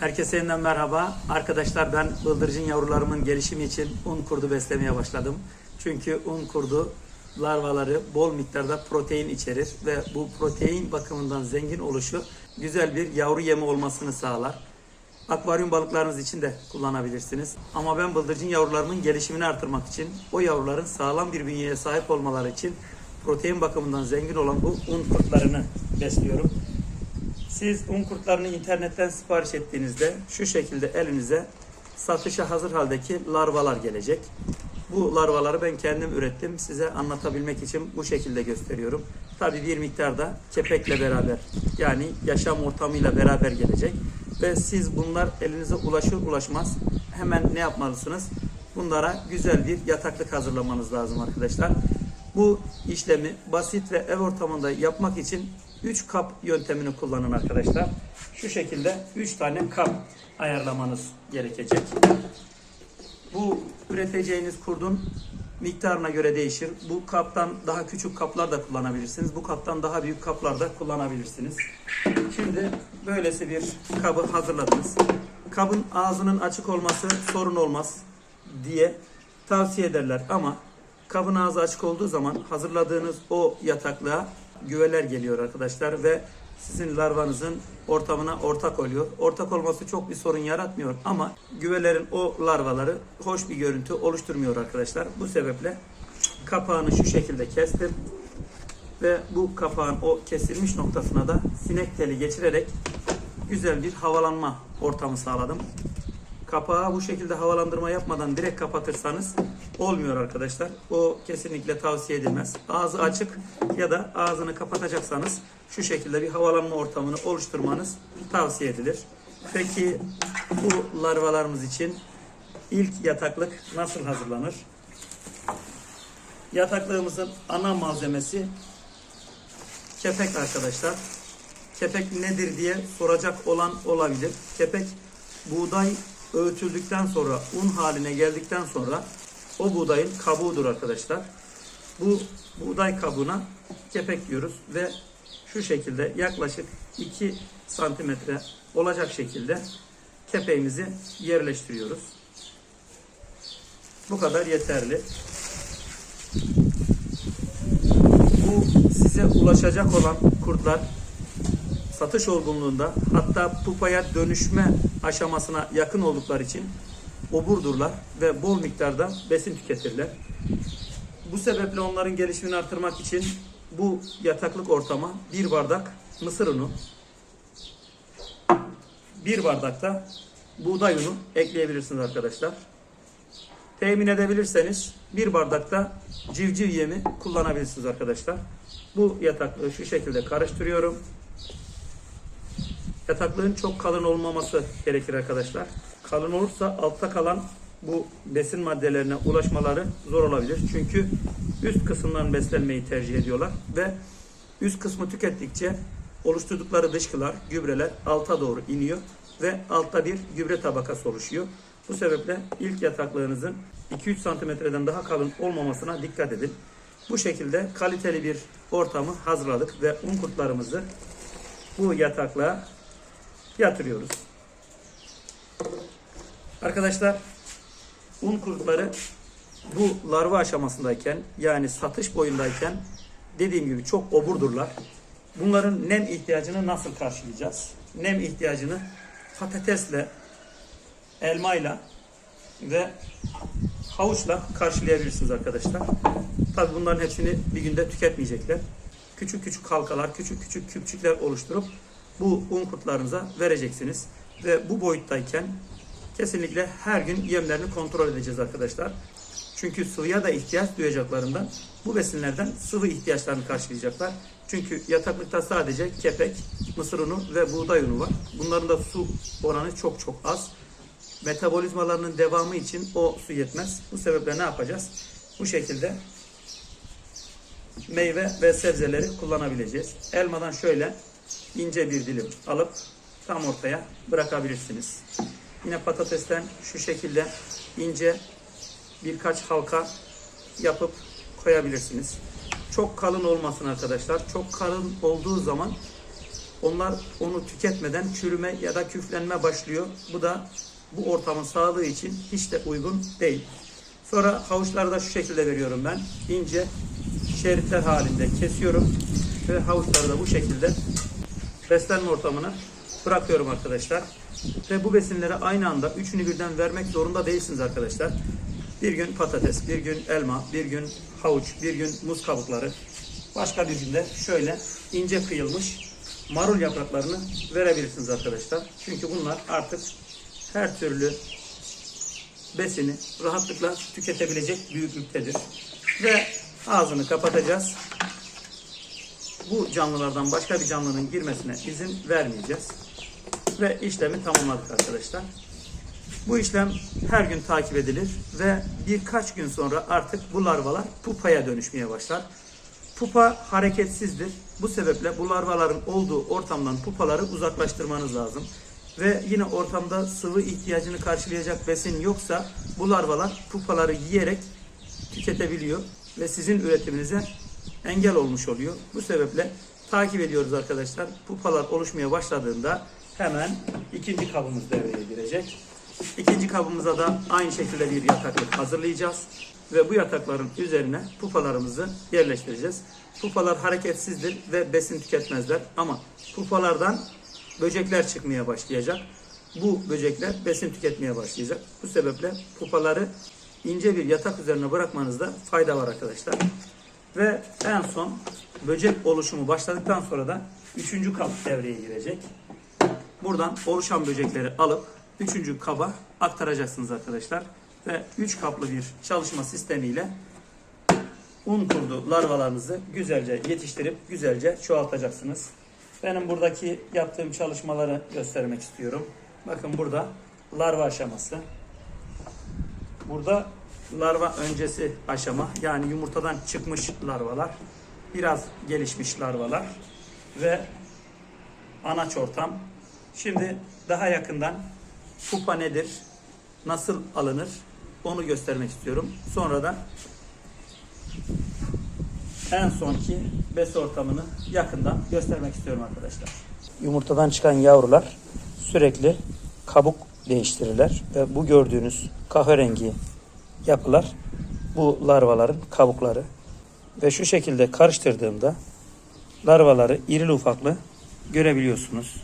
Herkese yeniden merhaba. Arkadaşlar ben bıldırcın yavrularımın gelişimi için un kurdu beslemeye başladım. Çünkü un kurdu larvaları bol miktarda protein içerir ve bu protein bakımından zengin oluşu güzel bir yavru yemi olmasını sağlar. Akvaryum balıklarınız için de kullanabilirsiniz. Ama ben bıldırcın yavrularımın gelişimini artırmak için, o yavruların sağlam bir bünyeye sahip olmaları için protein bakımından zengin olan bu un kurtlarını besliyorum. Siz un kurtlarını internetten sipariş ettiğinizde şu şekilde elinize satışa hazır haldeki larvalar gelecek. Bu larvaları ben kendim ürettim. Size anlatabilmek için bu şekilde gösteriyorum. Tabii bir miktarda kepekle beraber yani yaşam ortamıyla beraber gelecek. Ve siz bunlar elinize ulaşır ulaşmaz hemen ne yapmalısınız? Bunlara güzel bir yataklık hazırlamanız lazım arkadaşlar. Bu işlemi basit ve ev ortamında yapmak için 3 kap yöntemini kullanın arkadaşlar. Şu şekilde 3 tane kap ayarlamanız gerekecek. Bu üreteceğiniz kurdun miktarına göre değişir. Bu kaptan daha küçük kaplar da kullanabilirsiniz. Bu kaptan daha büyük kaplar da kullanabilirsiniz. Şimdi böylesi bir kabı hazırladınız. Kabın ağzının açık olması sorun olmaz diye tavsiye ederler ama kabın ağzı açık olduğu zaman hazırladığınız o yataklığa güveler geliyor arkadaşlar ve sizin larvanızın ortamına ortak oluyor. Ortak olması çok bir sorun yaratmıyor ama güvelerin o larvaları hoş bir görüntü oluşturmuyor arkadaşlar. Bu sebeple kapağını şu şekilde kestim ve bu kapağın o kesilmiş noktasına da sinek teli geçirerek güzel bir havalanma ortamı sağladım. Kapağı bu şekilde havalandırma yapmadan direkt kapatırsanız olmuyor arkadaşlar. O kesinlikle tavsiye edilmez. Ağzı açık ya da ağzını kapatacaksanız şu şekilde bir havalanma ortamını oluşturmanız tavsiye edilir. Peki bu larvalarımız için ilk yataklık nasıl hazırlanır? Yataklığımızın ana malzemesi kepek arkadaşlar. Kepek nedir diye soracak olan olabilir. Kepek buğday öğütüldükten sonra un haline geldikten sonra o buğdayın kabuğudur arkadaşlar. Bu buğday kabuğuna kepek diyoruz ve şu şekilde yaklaşık 2 santimetre olacak şekilde kepeğimizi yerleştiriyoruz. Bu kadar yeterli. Bu size ulaşacak olan kurtlar satış olgunluğunda hatta pupaya dönüşme aşamasına yakın oldukları için oburdurlar ve bol miktarda besin tüketirler. Bu sebeple onların gelişimini artırmak için bu yataklık ortama bir bardak mısır unu, bir bardak da buğday unu ekleyebilirsiniz arkadaşlar. Temin edebilirseniz bir bardak da civciv yemi kullanabilirsiniz arkadaşlar. Bu yataklığı şu şekilde karıştırıyorum. Yataklığın çok kalın olmaması gerekir arkadaşlar. Kalın olursa altta kalan bu besin maddelerine ulaşmaları zor olabilir. Çünkü üst kısımdan beslenmeyi tercih ediyorlar ve üst kısmı tükettikçe oluşturdukları dışkılar, gübreler alta doğru iniyor ve altta bir gübre tabakası oluşuyor. Bu sebeple ilk yataklığınızın 2-3 santimetreden daha kalın olmamasına dikkat edin. Bu şekilde kaliteli bir ortamı hazırladık ve un kurtlarımızı bu yataklığa yatırıyoruz. Arkadaşlar un kurtları bu larva aşamasındayken yani satış boyundayken dediğim gibi çok oburdurlar. Bunların nem ihtiyacını nasıl karşılayacağız? Nem ihtiyacını patatesle, elmayla ve havuçla karşılayabilirsiniz arkadaşlar. Tabi bunların hepsini bir günde tüketmeyecekler. Küçük küçük halkalar, küçük küçük küpçükler oluşturup bu un kurtlarınıza vereceksiniz. Ve bu boyuttayken kesinlikle her gün yemlerini kontrol edeceğiz arkadaşlar. Çünkü sıvıya da ihtiyaç duyacaklarından bu besinlerden sıvı ihtiyaçlarını karşılayacaklar. Çünkü yataklıkta sadece kepek, mısır unu ve buğday unu var. Bunların da su oranı çok çok az. Metabolizmalarının devamı için o su yetmez. Bu sebeple ne yapacağız? Bu şekilde meyve ve sebzeleri kullanabileceğiz. Elmadan şöyle ince bir dilim alıp tam ortaya bırakabilirsiniz. Yine patatesten şu şekilde ince birkaç halka yapıp koyabilirsiniz. Çok kalın olmasın arkadaşlar. Çok kalın olduğu zaman onlar onu tüketmeden çürüme ya da küflenme başlıyor. Bu da bu ortamın sağlığı için hiç de uygun değil. Sonra havuçları da şu şekilde veriyorum ben. İnce şeritler halinde kesiyorum ve havuçları da bu şekilde beslenme ortamına bırakıyorum arkadaşlar. Ve bu besinleri aynı anda üçünü birden vermek zorunda değilsiniz arkadaşlar. Bir gün patates, bir gün elma, bir gün havuç, bir gün muz kabukları. Başka bir günde şöyle ince kıyılmış marul yapraklarını verebilirsiniz arkadaşlar. Çünkü bunlar artık her türlü besini rahatlıkla tüketebilecek büyüklüktedir. Ve ağzını kapatacağız. Bu canlılardan başka bir canlının girmesine izin vermeyeceğiz. Ve işlemi tamamladık arkadaşlar. Bu işlem her gün takip edilir ve birkaç gün sonra artık bu larvalar pupaya dönüşmeye başlar. Pupa hareketsizdir. Bu sebeple bu larvaların olduğu ortamdan pupaları uzaklaştırmanız lazım. Ve yine ortamda sıvı ihtiyacını karşılayacak besin yoksa bu larvalar pupaları yiyerek tüketebiliyor ve sizin üretiminize engel olmuş oluyor. Bu sebeple takip ediyoruz arkadaşlar. Pupalar oluşmaya başladığında hemen ikinci kabımız devreye girecek. İkinci kabımıza da aynı şekilde bir yataklık hazırlayacağız. Ve bu yatakların üzerine pupalarımızı yerleştireceğiz. Pupalar hareketsizdir ve besin tüketmezler. Ama pupalardan böcekler çıkmaya başlayacak. Bu böcekler besin tüketmeye başlayacak. Bu sebeple pupaları ince bir yatak üzerine bırakmanızda fayda var arkadaşlar. Ve en son böcek oluşumu başladıktan sonra da üçüncü kap devreye girecek. Buradan oluşan böcekleri alıp üçüncü kaba aktaracaksınız arkadaşlar. Ve üç kaplı bir çalışma sistemiyle un kurdu larvalarınızı güzelce yetiştirip güzelce çoğaltacaksınız. Benim buradaki yaptığım çalışmaları göstermek istiyorum. Bakın burada larva aşaması. Burada larva öncesi aşama yani yumurtadan çıkmış larvalar. Biraz gelişmiş larvalar ve anaç ortam. Şimdi daha yakından pupa nedir, nasıl alınır onu göstermek istiyorum. Sonra da en sonki bes ortamını yakından göstermek istiyorum arkadaşlar. Yumurtadan çıkan yavrular sürekli kabuk değiştirirler ve bu gördüğünüz kahverengi yapılar bu larvaların kabukları ve şu şekilde karıştırdığımda larvaları irili ufaklı görebiliyorsunuz.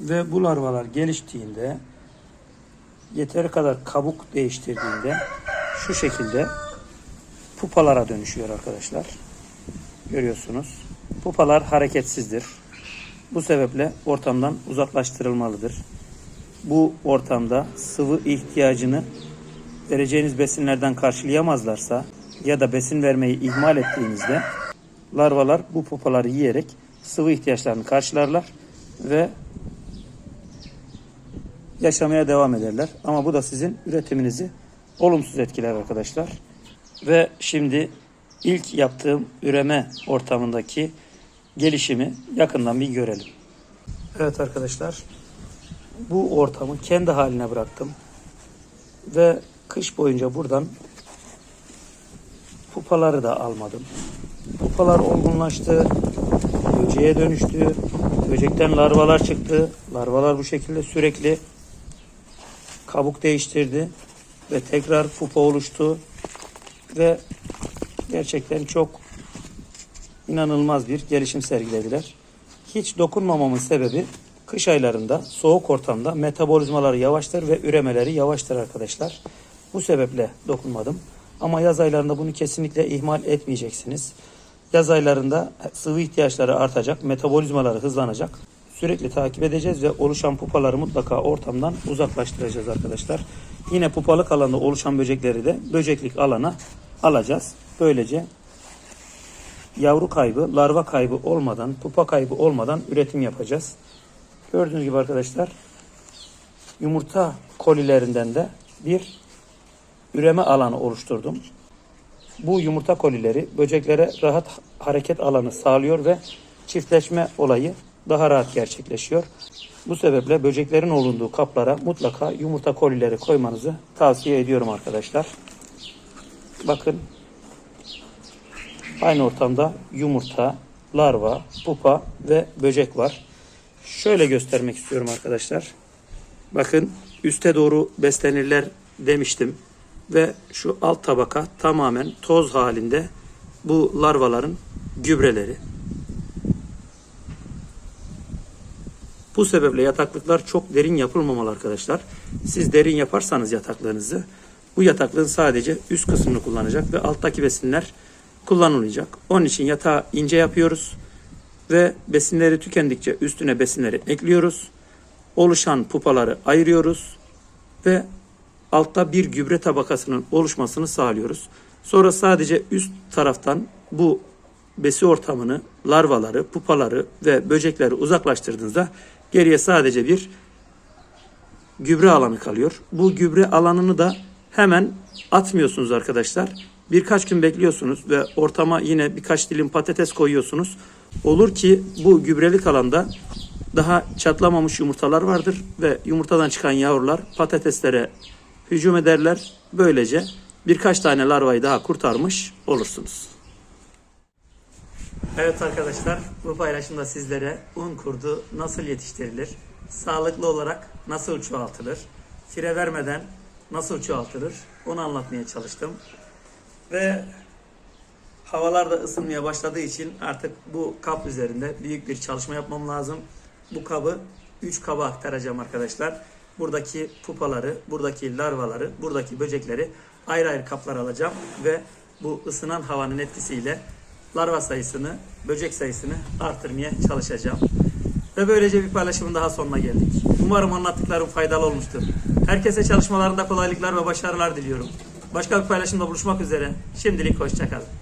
Ve bu larvalar geliştiğinde yeteri kadar kabuk değiştirdiğinde şu şekilde pupalara dönüşüyor arkadaşlar. Görüyorsunuz. Pupalar hareketsizdir. Bu sebeple ortamdan uzaklaştırılmalıdır. Bu ortamda sıvı ihtiyacını vereceğiniz besinlerden karşılayamazlarsa ya da besin vermeyi ihmal ettiğinizde larvalar bu pupaları yiyerek sıvı ihtiyaçlarını karşılarlar ve yaşamaya devam ederler. Ama bu da sizin üretiminizi olumsuz etkiler arkadaşlar. Ve şimdi ilk yaptığım üreme ortamındaki gelişimi yakından bir görelim. Evet arkadaşlar bu ortamı kendi haline bıraktım. Ve kış boyunca buradan pupaları da almadım. Pupalar olgunlaştı, böceğe dönüştü, böcekten larvalar çıktı. Larvalar bu şekilde sürekli kabuk değiştirdi ve tekrar pupa oluştu ve gerçekten çok inanılmaz bir gelişim sergilediler. Hiç dokunmamamın sebebi kış aylarında soğuk ortamda metabolizmaları yavaştır ve üremeleri yavaştır arkadaşlar. Bu sebeple dokunmadım. Ama yaz aylarında bunu kesinlikle ihmal etmeyeceksiniz. Yaz aylarında sıvı ihtiyaçları artacak, metabolizmaları hızlanacak. Sürekli takip edeceğiz ve oluşan pupaları mutlaka ortamdan uzaklaştıracağız arkadaşlar. Yine pupalık alanda oluşan böcekleri de böceklik alana alacağız. Böylece yavru kaybı, larva kaybı olmadan, pupa kaybı olmadan üretim yapacağız. Gördüğünüz gibi arkadaşlar yumurta kolilerinden de bir üreme alanı oluşturdum. Bu yumurta kolileri böceklere rahat hareket alanı sağlıyor ve çiftleşme olayı daha rahat gerçekleşiyor. Bu sebeple böceklerin olunduğu kaplara mutlaka yumurta kolileri koymanızı tavsiye ediyorum arkadaşlar. Bakın aynı ortamda yumurta, larva, pupa ve böcek var. Şöyle göstermek istiyorum arkadaşlar. Bakın üste doğru beslenirler demiştim. Ve şu alt tabaka tamamen toz halinde bu larvaların gübreleri. Bu sebeple yataklıklar çok derin yapılmamalı arkadaşlar. Siz derin yaparsanız yataklarınızı bu yataklığın sadece üst kısmını kullanacak ve alttaki besinler kullanılmayacak. Onun için yatağı ince yapıyoruz ve besinleri tükendikçe üstüne besinleri ekliyoruz. Oluşan pupaları ayırıyoruz ve altta bir gübre tabakasının oluşmasını sağlıyoruz. Sonra sadece üst taraftan bu besi ortamını, larvaları, pupaları ve böcekleri uzaklaştırdığınızda geriye sadece bir gübre alanı kalıyor. Bu gübre alanını da hemen atmıyorsunuz arkadaşlar. Birkaç gün bekliyorsunuz ve ortama yine birkaç dilim patates koyuyorsunuz. Olur ki bu gübrelik alanda daha çatlamamış yumurtalar vardır ve yumurtadan çıkan yavrular patateslere hücum ederler. Böylece birkaç tane larvayı daha kurtarmış olursunuz. Evet arkadaşlar bu paylaşımda sizlere un kurdu nasıl yetiştirilir, sağlıklı olarak nasıl çoğaltılır, fire vermeden nasıl çoğaltılır onu anlatmaya çalıştım. Ve havalar da ısınmaya başladığı için artık bu kap üzerinde büyük bir çalışma yapmam lazım. Bu kabı 3 kaba aktaracağım arkadaşlar. Buradaki pupaları, buradaki larvaları, buradaki böcekleri ayrı ayrı kaplar alacağım ve bu ısınan havanın etkisiyle larva sayısını, böcek sayısını artırmaya çalışacağım. Ve böylece bir paylaşımın daha sonuna geldik. Umarım anlattıklarım faydalı olmuştur. Herkese çalışmalarında kolaylıklar ve başarılar diliyorum. Başka bir paylaşımda buluşmak üzere. Şimdilik hoşçakalın.